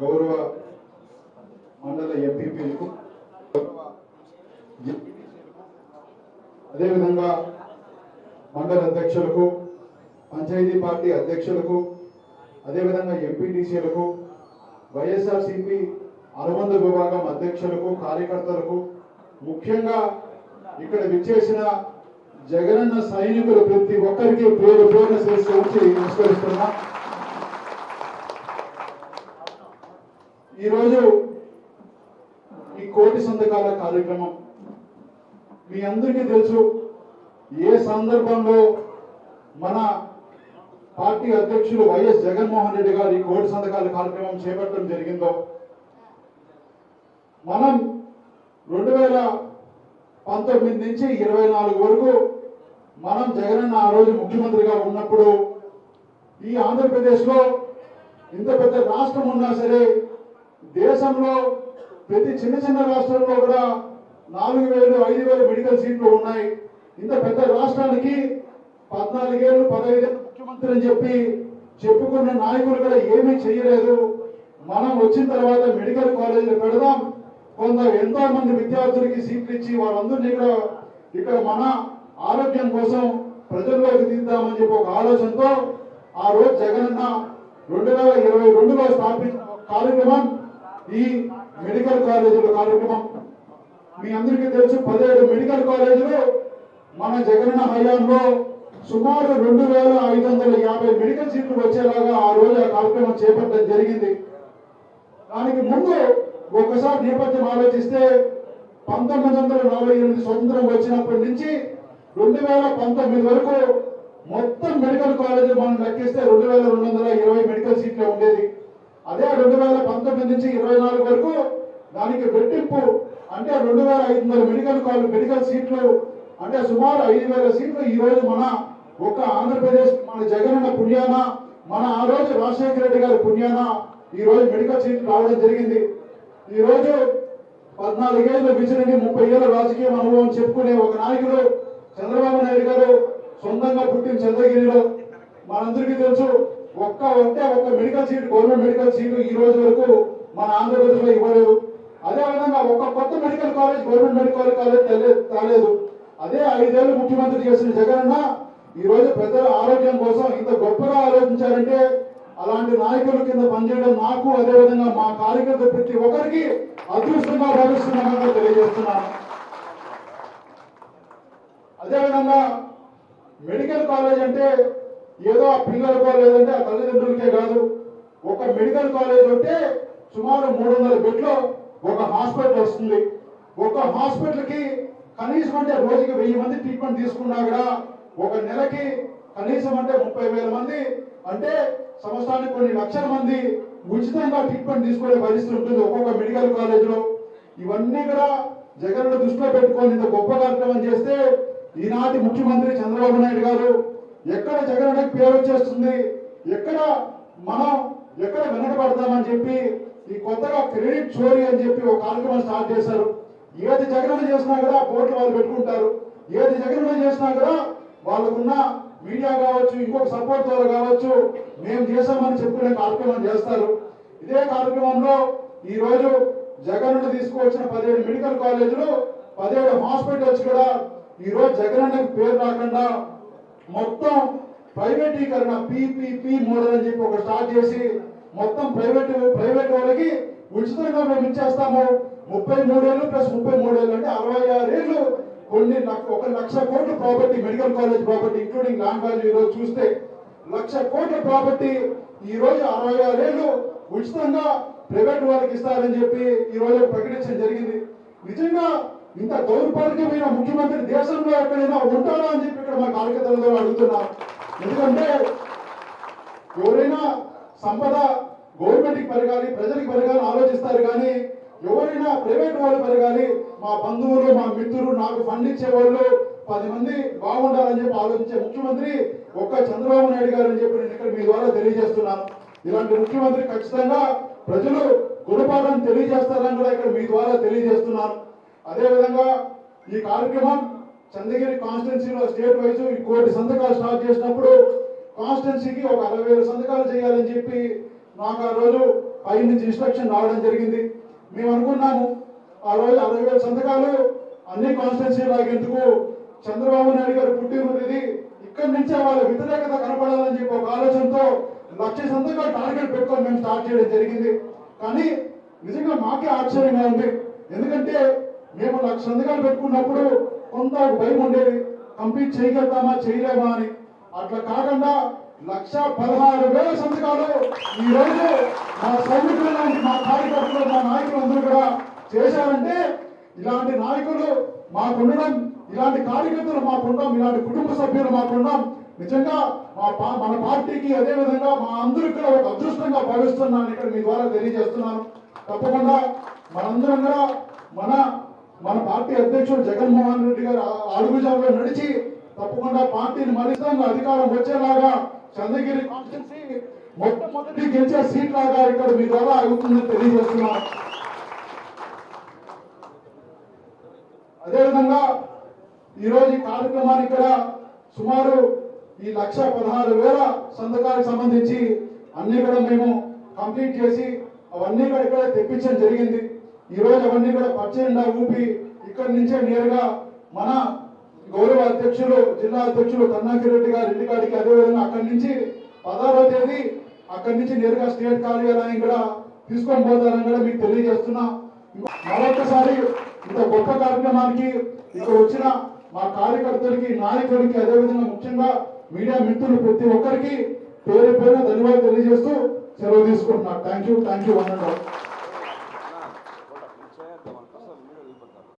గౌరవ మండల ఎంపీపీలకు అదేవిధంగా మండల అధ్యక్షులకు పంచాయతీ పార్టీ అధ్యక్షులకు అదేవిధంగా ఎంపీటీసీలకు వైఎస్ఆర్సీపీ అనుబంధ విభాగం అధ్యక్షులకు కార్యకర్తలకు ముఖ్యంగా ఇక్కడ విచ్చేసిన జగనన్న సైనికులు ప్రతి ఒక్కరికి పేరు పేరున శిరస్సు ఉంచి నమస్కరిస్తున్నా. ఈరోజు ఈ కోటి సంతకాల కార్యక్రమం. మీ అందరికీ తెలుసు ఏ సందర్భంలో మన పార్టీ అధ్యక్షులు వైఎస్ జగన్మోహన్ రెడ్డి గారు ఈ కోటి సంతకాల కార్యక్రమం చేపట్టడం జరిగిందో మనం రెండు వేల పంతొమ్మిది నుంచి ఇరవై నాలుగు వరకు మనం జగనన్న ఆ రోజు ముఖ్యమంత్రిగా ఉన్నప్పుడు ఈ ఆంధ్రప్రదేశ్లో ఇంత పెద్ద రాష్ట్రం ఉన్నా సరే దేశంలో ప్రతి చిన్న చిన్న రాష్ట్రంలో కూడా నాలుగు వేలు ఐదు వేలు మెడికల్ సీట్లు ఉన్నాయి. ఇంత పెద్ద రాష్ట్రానికి పద్నాలుగేళ్ళు పదహైదేళ్ళు ముఖ్యమంత్రి అని చెప్పి చెప్పుకున్న నాయకులు కూడా ఏమీ చేయలేదు. మనం వచ్చిన తర్వాత మెడికల్ కాలేజీలు పెడదాం. కొంత ఎంతో మంది విద్యార్థులకి సీట్లు ఇచ్చి వాళ్ళందరినీ కూడా ఇక్కడ మన ఆరోగ్యం కోసం ప్రజల్లోకి తీద్దామని చెప్పి ఒక ఆలోచనతో ఆ రోజు జగనన్న రెండు వేల ఇరవై రెండులో స్థాపించిన కార్యక్రమం ఈ మెడికల్ కాలేజీల కార్యక్రమం. మీ అందరికీ తెలుసు పదిహేడు మెడికల్ కాలేజీలు మన జగనన్న హయాంలో సుమారు రెండు వేల ఐదు వందల యాభై మెడికల్ సీట్లు వచ్చేలాగా ఆ రోజు ఆ కార్యక్రమం చేపట్టడం జరిగింది. దానికి ముందు ఒకసారి నేపథ్యం ఆలోచిస్తే పంతొమ్మిది వందల నలభై ఎనిమిది స్వతంత్రం వచ్చినప్పటి నుంచి రెండు వేల పంతొమ్మిది వరకు మొత్తం మెడికల్ కాలేజ్ మనం లెక్కిస్తే రెండు వేల రెండు వందల ఇరవై మెడికల్ సీట్లే ఉండేది. అదే రెండు వేల పంతొమ్మిది నుంచి ఇరవై నాలుగు వరకు దానికి రెట్టింపు అంటే రెండు వేల ఐదు వందల మెడికల్ కాలేజ్ మెడికల్ సీట్లు అంటే సుమారు ఐదు వేల సీట్లు ఈ రోజు మన ఒక ఆంధ్రప్రదేశ్ మన జగనన్న పుణ్యాన మన ఆ రోజు రాజశేఖర రెడ్డి గారి పుణ్యాన ఈ రోజు మెడికల్ సీట్లు రావడం జరిగింది. ఈ రోజు పద్నాలుగేళ్ళ ముప్పై ఏళ్ళ రాజకీయ అనుభవం చెప్పుకునే ఒక నాయకుడు చంద్రబాబు నాయుడు గారు సొంతంగా పుట్టిన చంద్రగిరిలో మనందరికీ తెలుసు ఒక్క అంటే ఒక్క medical seat government medical seat ఈ రోజు వరకు మన ఆంధ్రప్రదేశ్లో ఇవ్వలేదు. అదేవిధంగా ఒక్క కొత్త medical college government medical college తెలే- అదే ఐదేళ్ళు ముఖ్యమంత్రి చేసిన జగనన్న ఈ రోజు ప్రజల ఆరోగ్యం కోసం ఇంత గొప్పగా ఆలోచించారంటే అలాంటి నాయకుల కింద పనిచేయడం నాకు అదే విధంగా మా కార్యకర్త ప్రతి ఒక్కరికి అదృష్టంగా భావిస్తున్నామని తెలియజేస్తున్నాను. అదేవిధంగా మెడికల్ కాలేజ్ అంటే ఏదో ఆ పిల్లలకో లేదంటే ఆ తల్లిదండ్రులకే కాదు. ఒక మెడికల్ కాలేజ్ ఉంటే సుమారు మూడు వందల బెడ్లో ఒక హాస్పిటల్ వస్తుంది. ఒక హాస్పిటల్కి కనీసం అంటే రోజుకి వెయ్యి మంది ట్రీట్మెంట్ తీసుకున్నా కూడా ఒక నెలకి కనీసం అంటే ముప్పై వేల మంది అంటే సంవత్సరానికి కొన్ని లక్షల మంది ఉచితంగా ట్రీట్మెంట్ తీసుకునే పరిస్థితి ఉంటుంది ఒక్కొక్క మెడికల్ కాలేజీలో. ఇవన్నీ కూడా జగన్ దృష్టిలో పెట్టుకొని ఇంత గొప్ప కార్యక్రమం చేస్తే ఈనాటి ముఖ్యమంత్రి చంద్రబాబు నాయుడు గారు ఎక్కడ జగన్ పేరు వచ్చేస్తుంది ఎక్కడ మనం ఎక్కడ వెనకబడతామని చెప్పి ఈ కొత్తగా క్రెడిట్ చోరీ అని చెప్పి ఒక కార్యక్రమం స్టార్ట్ చేశారు. ఏది జగన్ చేసినా కూడా బోర్డులు వాళ్ళు పెట్టుకుంటారు. ఏది జగన్ చేసినా కూడా వాళ్ళకున్న మీడియా కావచ్చు ఇంకొక సపోర్ట్ ద్వారా కావచ్చు మేము చేశామని చెప్పుకునే కార్యక్రమం చేస్తారు. ఇదే కార్యక్రమంలో ఈరోజు జగన్ తీసుకువచ్చిన పదిహేడు మెడికల్ కాలేజీలు పదిహేడు హాస్పిటల్స్ కూడా ఈ రోజు జగన్ పేరు రాకుండా మొత్తం ప్రైవేటీకరణ పీపీపీ మోడల్ అని చెప్పి ఒక స్టార్ట్ చేసి మొత్తం ప్రైవేట్ ప్రైవేట్ వాళ్ళకి ఉచితంగా మేము ఇచ్చేస్తాము. ముప్పై మూడేళ్ళు ప్లస్ ముప్పై మూడేళ్ళు అంటే అరవై ఆరేళ్ళు కొన్ని లక్ష- ఒక లక్ష కోట్ల property medical college property including land value ఈరోజు చూస్తే లక్ష కోట్ల ప్రాపర్టీ ఈ రోజు అరవై ఆరేళ్ళు ఉచితంగా ప్రైవేట్ వాళ్ళకి ఇస్తారని చెప్పి ఈ రోజు ప్రకటించడం జరిగింది. నిజంగా ఇంత దౌర్భాగ్యమైన ముఖ్యమంత్రి దేశంలో ఎక్కడైనా ఉంటారా అని చెప్పి ఇక్కడ మా కార్యకర్తలతో అడుగుతున్నాం ఎందుకంటే ఎవరైనా సంపద గవర్నమెంట్కి పెరగాలి ప్రజలకు పెరగాలి ఆలోచిస్తారు కానీ ఎవరైనా ప్రైవేట్ వాళ్ళు పెరగాలి మా బంధువులు మా మిత్రులు నాకు ఫండ్ ఇచ్చే వాళ్ళు పది మంది బాగుండాలని చెప్పి ఆలోచించే ముఖ్యమంత్రి ఒక్క చంద్రబాబు నాయుడు గారు అని చెప్పి నేను ఇక్కడ మీ ద్వారా తెలియజేస్తున్నాను. ఇలాంటి ముఖ్యమంత్రి ఖచ్చితంగా ప్రజలు గుణపాఠం తెలియజేస్తారని కూడా ఇక్కడ మీ ద్వారా తెలియజేస్తున్నాను. అదేవిధంగా ఈ కార్యక్రమం చంద్రగిరి కాన్స్టిట్యున్సీలో స్టేట్ వైజ్ ఈ కోటి సంతకాలు స్టార్ట్ చేసినప్పుడు కాన్స్టిట్యున్సీకి ఒక అరవై వేల సంతకాలు చేయాలని చెప్పి నాకు ఆ రోజు పై నుంచి ఇన్స్ట్రక్షన్ రావడం జరిగింది. మేము అనుకున్నాము ఆ రోజు అరవై వేల సంతకాలు అన్ని కాన్స్టిట్యున్సీ లాగేందుకు చంద్రబాబు నాయుడు గారు పుట్టినది ఇక్కడి నుంచే వాళ్ళ వ్యతిరేకత కనపడాలని చెప్పి ఒక ఆలోచనతో లక్ష సంతకాలు టార్గెట్ పెట్టుకొని మేము స్టార్ట్ చేయడం జరిగింది. కానీ నిజంగా మాకే ఆశ్చర్యంగా ఉంది. ఎందుకంటే మేము లక్ష సంతకాలు పెట్టుకున్నప్పుడు కొంత భయం ఉండేది. కంప్లీట్ చేయగలుగుతామా? చేయలేమా అని. అట్లా కాకుండా లక్ష పదహారు వేల సంతకాలు ఈ రోజు మా సైనికులు మా కార్యకర్తలు మా నాయకులు అందరూ కూడా చేశారంటే ఇలాంటి నాయకులు మాకుండడం ఇలాంటి కార్యకర్తలు మాకుండడం ఇలాంటి కుటుంబ సభ్యులు మాకుండడం నిజంగా మా మన పార్టీకి అదేవిధంగా మా అందరికీ కూడా ఒక అదృష్టంగా భావిస్తున్నాను ఇక్కడ మీ ద్వారా తెలియజేస్తున్నాను. తప్పకుండా మనందరం కూడా మన మన పార్టీ అధ్యక్షుడు జగన్మోహన్ రెడ్డి గారు ఆ- అడుగుజాడలో నడిచి తప్పకుండా పార్టీని మరింతంగా అధికారం వచ్చేలాగా చంద్రగిరి కాన్స్టిట్యున్సీ మొట్టమొదటి గెలిచే సీట్ లాగా ఇక్కడ మీ ద్వారా అవుతుందని తెలియజేస్తున్నా. అదేవిధంగా ఈరోజు ఈ కార్యక్రమానికి ఇక్కడ సుమారు ఈ లక్ష పదహారు వేల సంతకాలకు సంబంధించి అన్ని కూడా మేము కంప్లీట్ చేసి అవన్నీ కూడా ఇక్కడ తెప్పించడం జరిగింది. ఈ రోజు అవన్నీ కూడా పచ్చజెండా ఊపి ఇక్కడి నుంచే నేరుగా మన గౌరవ అధ్యక్షులు జిల్లా అధ్యక్షులు కన్నాకి రెడ్డి గారి ఇంటికాడికి అదేవిధంగా అక్కడి నుంచి పదహారో తేదీ అక్కడి నుంచి నేరుగా స్టేట్ కార్యాలయం కూడా తీసుకొని పోతారని కూడా మీకు తెలియజేస్తున్నా. మరొకసారి ఇంత గొప్ప కార్యక్రమానికి ఇక్కడ వచ్చిన మా కార్యకర్తలకి నాయకుడికి అదేవిధంగా ముఖ్యంగా మీడియా మిత్రులు ప్రతి ఒక్కరికి పేరు పేరు ధన్యవాదాలు తెలియజేస్తూ సెలవు తీసుకుంటున్నారు థ్యాంక్ యూ థ్యాంక్ యూ